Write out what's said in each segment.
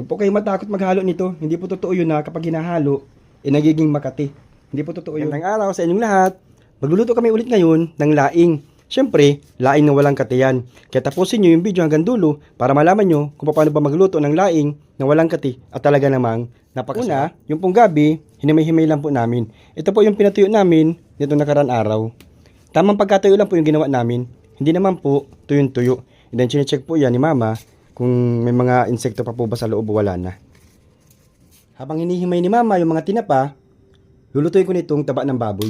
Huwag po kayong matakot maghalo nito. Hindi po totoo yun na kapag hinahalo, eh nagiging makati. Hindi po totoo yun. Magandang araw sa inyong lahat. Magluluto kami ulit ngayon ng laing. Siyempre, laing na walang katiyan. Kaya tapusin nyo yung video hanggang dulo para malaman nyo kung paano ba magluto ng laing na walang kati at talaga namang napakasarap. Una, yung pong gabi, hinimay-himay lang po namin. Ito po yung pinatuyo namin nito nakaraan araw. Tamang pagkatuyo lang po yung ginawa namin. Hindi naman po tuyong-tuyo. And then, chinecheck po yan ni Mama kung may mga insekto pa po ba sa loob wala na. Habang hinihimay ni Mama yung mga tinapa, lulutuin ko nitong taba ng baboy.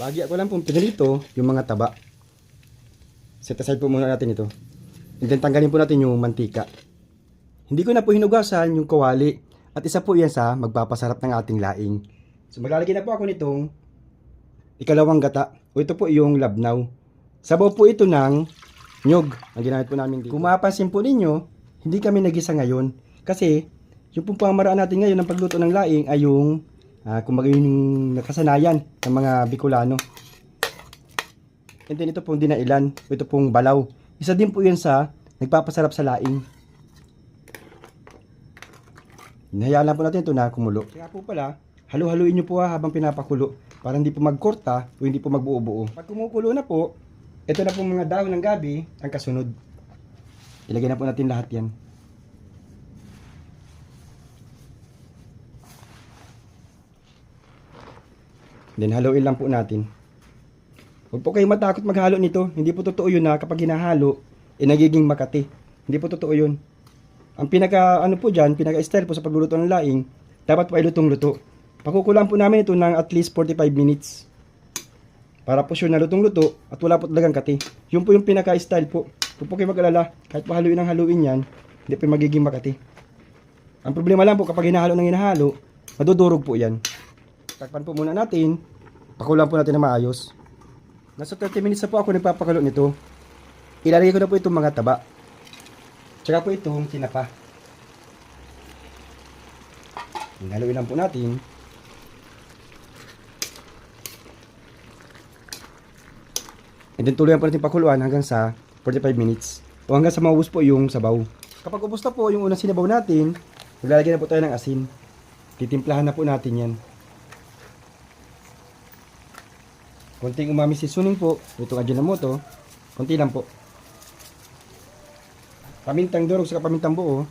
Bagya ko lang pong pinalito yung mga taba. Set aside po muna natin ito. And then tanggalin po natin yung mantika. Hindi ko na po hinugasan yung kawali at isa po yan sa magpapasarap ng ating laing. So maglalagay na po ako nitong ikalawang gata o ito po yung labnaw. Sabaw po ito ng nyog ang ginamit po namin dito. Kung mapapansin po ninyo, hindi kami nagisa ngayon kasi yung pong pamaraan natin ngayon ng pagluto ng laing ay yung ah, kumbaga yun yung nakasanayan ng mga Bicolano. And then ito pong dinailan, ito pong balaw. Isa din po yun sa nagpapasarap sa laing. Hinahayaan lang po natin ito na kumulo. Kaya po pala, halu-haluin nyo po ha, habang pinapakulo para hindi po magkorta o hindi po magbuo-buo. Pag kumukulo na po, ito na po mga dahon ng gabi ang kasunod. Ilagay na po natin lahat yan. Then haluin lang po natin. Huwag po kayong matakot maghalo nito. Hindi po totoo yun na kapag hinahalo, eh nagiging makati. Hindi po totoo yun. Ang pinaka ano po dyan, pinaka style po sa pagluluto ng laing, dapat po ay lutong-luto. Pakukulaan po namin ito ng at least 45 minutes. Para po sure na lutong-luto at wala po talagang kati. Yun po yung pinaka style po. Huwag po kayo mag-alala. Kahit pa haluin ng haluin yan, hindi po magiging makati. Ang problema lang po kapag hinahalo ng hinahalo, madudurog po yan. Takpan po muna natin. Pakulang po natin na maayos. Nasa 30 minutes na po ako nagpapakulo nito. Ilalagay ko na po itong mga taba. Tsaka po itong tinapa. Haluin lang po natin. And then tuloyan po natin pakuluan hanggang sa 45 minutes. O hanggang sa maubos po yung sabaw. Kapag ubos na po yung unang sinabaw natin, maglalagay na po tayo ng asin. Titimplahan na po natin yan. Konting umami seasoning po. Itong Ajinomoto. Konti lang po. Pamintang durog sa pamintang buo.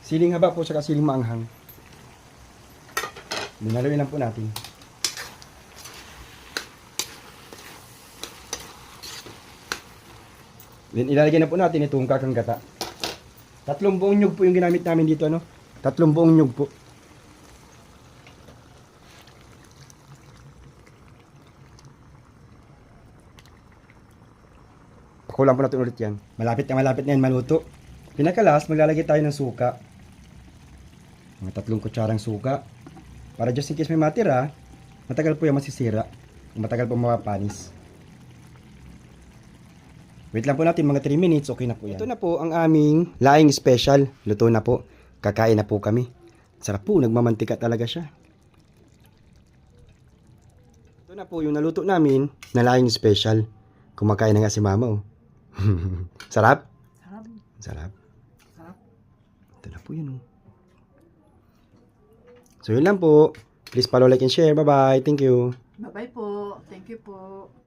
Siling haba po sa siling maanghang. Dinalawin lang po natin. Then ilalagay na po natin itong kakang gata. Tatlong buong nyug po yung ginamit namin dito ano. Tatlong buong nyug po. Pakulang po natin ulit yan. Malapit na malapit na yan maluto. Pinakalas, maglalagay tayo ng suka. Mga tatlong kutsarang suka. Para just in case may matira, matagal po yan masisira. Matagal po mapapanis. Wait lang po natin mga 3 minutes, okay na po yan. Ito na po ang aming laing special. Luto na po. Kakain na po kami. Sarap po, nagmamantika talaga siya. Ito na po yung naluto namin na laing special. Kumakain na nga si mama oh. Sarap? Sarap. Sarap. Sarap. Ito na po yun oh. So yun lang po. Please follow, like, and share. Bye-bye. Thank you. Bye-bye po. Thank you po.